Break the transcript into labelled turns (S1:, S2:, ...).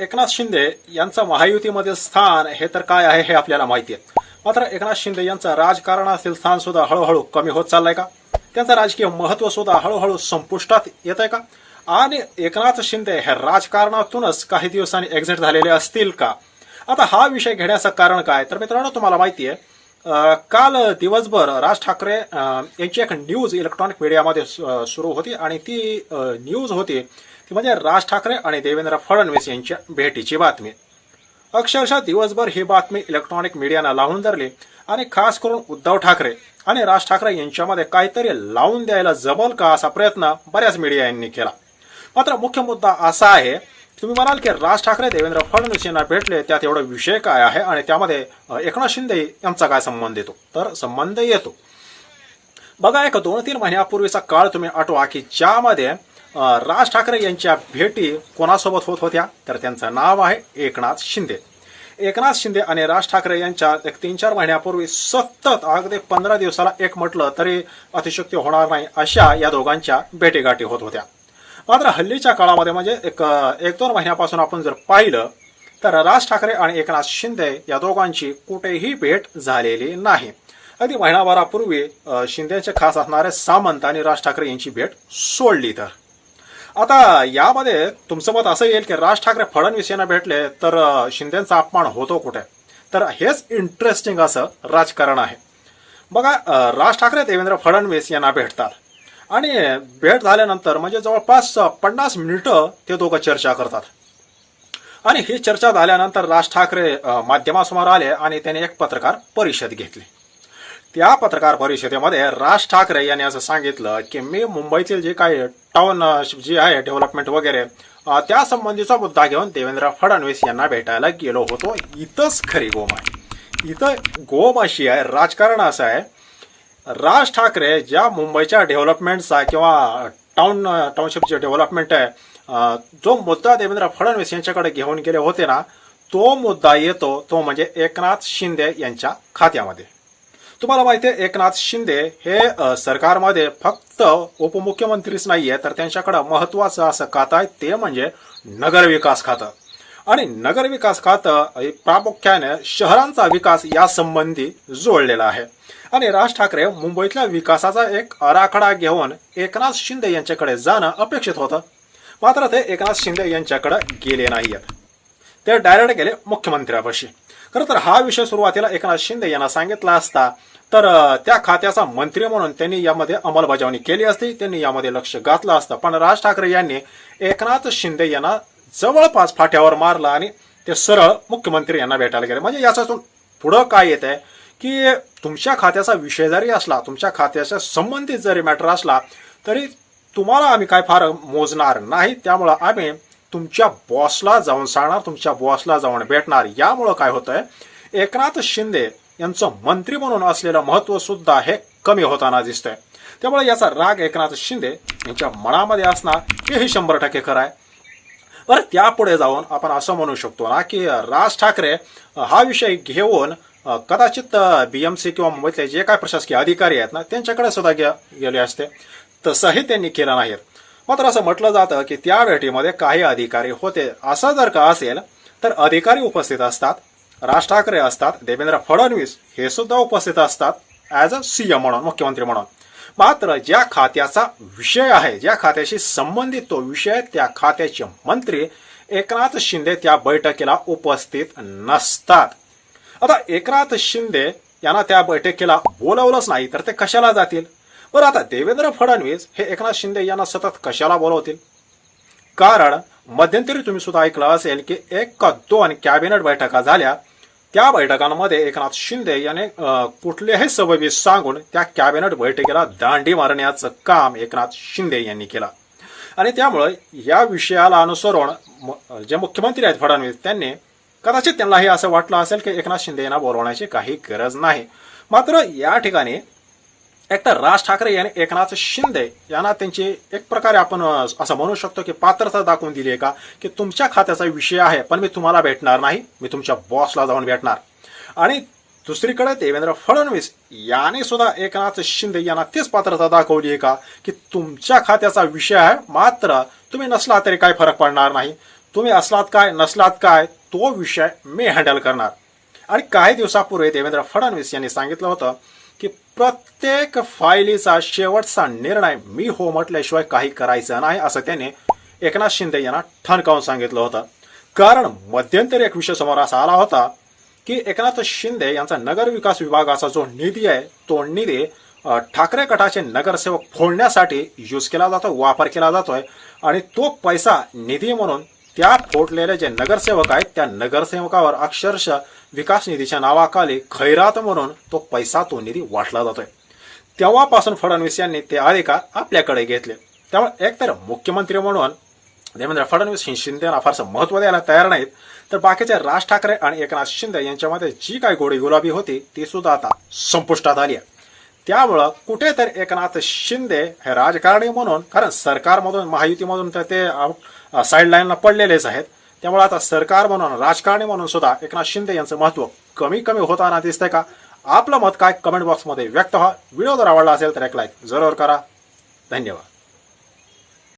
S1: एकनाथ शिंदे यांचं महायुतीमध्ये स्थान हे तर काय आहे हे आपल्याला माहिती आहे. मात्र एकनाथ शिंदे यांचं राजकारणातील स्थान सुद्धा हळूहळू कमी होत चाललंय का? त्यांचं राजकीय महत्त्व सुद्धा हळूहळू संपुष्टात येत आहे का? आणि एकनाथ शिंदे हे राजकारणातूनच काही दिवसांनी एक्झिट झालेले असतील का? आता हा विषय घेण्याचं कारण काय? तर मित्रांनो तुम्हाला माहिती आहे काल दिवसभर राज ठाकरे यांची एक न्यूज इलेक्ट्रॉनिक मीडियामध्ये सु- सुरू होती आणि ती न्यूज होती ती म्हणजे राज ठाकरे आणि देवेंद्र फडणवीस यांच्या भेटीची बातमी. अक्षरशः दिवसभर ही बातमी इलेक्ट्रॉनिक मीडियानं लावून धरली आणि खास करून उद्धव ठाकरे आणि राज ठाकरे यांच्यामध्ये काहीतरी लावून द्यायला जमल का असा प्रयत्न बऱ्याच मीडिया यांनी केला. मात्र मुख्य मुद्दा असा आहे तुम्ही म्हणाल की राज ठाकरे देवेंद्र फडणवीस यांना भेटले त्यात एवढा विषय काय आहे आणि त्यामध्ये एकनाथ शिंदे यांचा काय संबंध येतो? तर संबंध येतो. बघा एक दोन तीन महिन्यापूर्वीचा काळ तुम्ही आठवा की ज्यामध्ये राज ठाकरे यांच्या भेटी कोणासोबत होत होत्या? तर त्यांचं नाव आहे एकनाथ शिंदे. एकनाथ शिंदे आणि राज ठाकरे यांच्या एक तीन चार महिन्यापूर्वी सतत अगदी पंधरा दिवसाला एक म्हटलं तरी अतिशक्ती होणार नाही अशा या दोघांच्या भेटीगाठी होत होत्या. मात्र हल्लीच्या काळामध्ये म्हणजे एक एक दोन महिन्यापासून आपण जर पाहिलं तर राज ठाकरे आणि एकनाथ शिंदे या दोघांची कुठेही भेट झालेली नाही. अगदी महिनाभरापूर्वी शिंदेचे खास असणारे सामंत आणि राज ठाकरे यांची भेट सोडली तर. आता यामध्ये तुमचं मत असं येईल की राज ठाकरे फडणवीस यांना भेटले तर शिंदेचा अपमान होतो कुठे? तर हेच इंटरेस्टिंग असं राजकारण आहे. बघा राज ठाकरे देवेंद्र फडणवीस यांना भेटतात. आणि भेट झाल्यानंतर म्हणजे जवळपास पन्नास मिनिटं ते दोघं चर्चा करतात. आणि ही चर्चा झाल्यानंतर राज ठाकरे माध्यमासमोर आले आणि त्यांनी एक पत्रकार परिषद घेतली. त्या पत्रकार परिषदेमध्ये राज ठाकरे यांनी असं सांगितलं की मी मुंबईतील जे काही टाऊन जे आहे डेव्हलपमेंट वगैरे त्यासंबंधीचा त्या संबंधीचा मुद्दा घेऊन देवेंद्र फडणवीस यांना भेटायला गेलो होतो. इथंच खरी गोम आहे इथं गोम अशी आहे. राजकारण असं आहे. राज ठाकरे ज्या मुंबईच्या डेव्हलपमेंटचा किंवा टाउन टाउनशिपचे डेव्हलपमेंट आहे जो मुद्दा देवेंद्र फडणवीस यांच्याकडे घेऊन गेले होते ना तो मुद्दा येतो तो म्हणजे एकनाथ शिंदे यांच्या खात्यामध्ये. तुम्हाला माहिती आहे एकनाथ शिंदे हे सरकारमध्ये फक्त उपमुख्यमंत्रीच नाहीये तर त्यांच्याकडे महत्वाचं असं खातं आहे ते म्हणजे नगरविकास खातं. आणि नगरविकास खातं हे प्रामुख्याने शहरांचा विकास या संबंधी जोडलेलं आहे. आणि राज ठाकरे मुंबईतल्या विकासाचा एक आराखडा घेऊन एकनाथ शिंदे यांच्याकडे जाणं अपेक्षित होतं. मात्र ते एकनाथ शिंदे यांच्याकडे गेले नाहीयेत. ते डायरेक्ट गेले मुख्यमंत्र्यापाशी. खरं तर हा विषय सुरुवातीला एकनाथ शिंदे यांना सांगितला असता तर त्या खात्याचा मंत्री म्हणून त्यांनी यामध्ये अंमलबजावणी केली असती त्यांनी यामध्ये लक्ष घातलं असतं. पण राज ठाकरे यांनी एकनाथ शिंदे यांना जवळपास फाट्यावर मारला आणि ते सरळ मुख्यमंत्री यांना भेटायला गेले. म्हणजे याच्यातून पुढं काय येत आहे की तुमच्या खात्याचा विषय जरी असला तुमच्या खात्याच्या संबंधित जरी मॅटर असला तरी तुम्हाला आम्ही काय फार मोजणार नाही. त्यामुळं आम्ही तुमच्या बॉसला जाऊन सांगणार तुमच्या बॉसला जाऊन भेटणार. यामुळं काय होतंय एकनाथ शिंदे यांचं मंत्री म्हणून असलेलं महत्त्व सुद्धा हे कमी होताना दिसतंय. त्यामुळे याचा राग एकनाथ शिंदे यांच्या मनामध्ये असणार हेही शंभर टक्के खरं आहे. बरं त्यापुढे जाऊन आपण असं म्हणू शकतो ना की राज ठाकरे हा विषय घेऊन अ, कदाचित बीएमसी किंवा मुंबईतले जे काय प्रशासकीय अधिकारी आहेत ना त्यांच्याकडे सुद्धा गेले असते. तसंही त्यांनी केलं नाही मात्र असं म्हटलं जातं की त्या भेटीमध्ये काही अधिकारी होते. असं जर का असेल तर अधिकारी उपस्थित असतात. राज ठाकरे असतात. देवेंद्र फडणवीस हे सुद्धा उपस्थित असतात. ॲज अ सीएम म्हणून मुख्यमंत्री म्हणून. मात्र ज्या खात्याचा विषय आहे ज्या खात्याशी संबंधित तो विषय त्या खात्याचे मंत्री एकनाथ शिंदे त्या बैठकीला उपस्थित नसतात. आता एकनाथ शिंदे यांना त्या बैठकीला बोलवलंच नाही तर ते कशाला जातील? बरं आता देवेंद्र फडणवीस हे एकनाथ शिंदे यांना सतत कशाला बोलवतील? कारण मध्यंतरी तुम्ही सुद्धा ऐकलं असेल की एक का दोन कॅबिनेट बैठका झाल्या. त्या बैठकांमध्ये एकनाथ शिंदे याने कुठलेही सबबी सांगून त्या कॅबिनेट बैठकीला दांडी मारण्याचं काम एकनाथ शिंदे यांनी केलं. आणि त्यामुळे या विषयाला अनुसरून म- जे मुख्यमंत्री आहेत फडणवीस त्यांनी कदाचित त्यांनाही असं वाटलं असेल की एकनाथ शिंदे यांना बोलवण्याची काही गरज नाही. मात्र या ठिकाणी एकतर राज ठाकरे यांनी एकनाथ शिंदे यांना त्यांची एक प्रकारे आपण असं म्हणू शकतो की पात्रता दाखवून दिली आहे का की तुमच्या खात्याचा विषय आहे पण मी तुम्हाला भेटणार नाही मी तुमच्या बॉसला जाऊन भेटणार. आणि दुसरीकडे देवेंद्र फडणवीस याने सुद्धा एकनाथ शिंदे यांना तीच पात्रता दाखवली आहे का की तुमच्या खात्याचा विषय आहे मात्र तुम्ही नसला तरी काय फरक पडणार नाही. तुम्ही असलात काय नसलात काय तो विषय मी हँडल करणार. आणि काही दिवसापूर्वी देवेंद्र फडणवीस यांनी सांगितलं होतं की प्रत्येक फायलीचा शेवटचा निर्णय मी हो म्हटल्याशिवाय काही करायचं नाही असं त्यांनी एकनाथ शिंदे यांना ठणकावून सांगितलं होतं. कारण मध्यंतरी एक विषय समोर असा आला होता की एकनाथ शिंदे यांचा नगर विकास विभागाचा जो निधी आहे तो निधी ठाकरे गटाचे नगरसेवक फोडण्यासाठी यूज केला जातो वापर केला जातोय आणि तो पैसा निधी म्हणून त्या फोडलेले जे नगरसेवक आहेत त्या नगरसेवकावर अक्षरशः विकास निधीच्या नावाखाली खैरात म्हणून तो पैसा तो निधी वाटला जातोय. तेव्हापासून फडणवीस यांनी ते अधिकार आपल्याकडे घेतले. त्यामुळे एकतर मुख्यमंत्री म्हणून देवेंद्र फडणवीस शिंदेना फारसं महत्त्व द्यायला तयार नाहीत तर बाकीचे राज ठाकरे आणि एकनाथ शिंदे यांच्यामध्ये जी काही गोडी गुलाबी होती ती सुद्धा आता संपुष्टात आली आहे. त्यामुळं कुठेतरी एकनाथ शिंदे हे राजकारणी म्हणून कारण सरकारमधून महायुतीमधून तर ते साईड लाईनला पडलेलेच आहेत. त्यामुळे आता सरकार म्हणून राजकारणी म्हणून सुद्धा एकनाथ शिंदे यांचं महत्त्व कमी कमी होताना दिसतंय का? आपलं मत काय? कमेंट बॉक्समध्ये व्यक्त व्हा. व्हिडिओ जर आवडला असेल तर एक लाईक जरूर करा. धन्यवाद.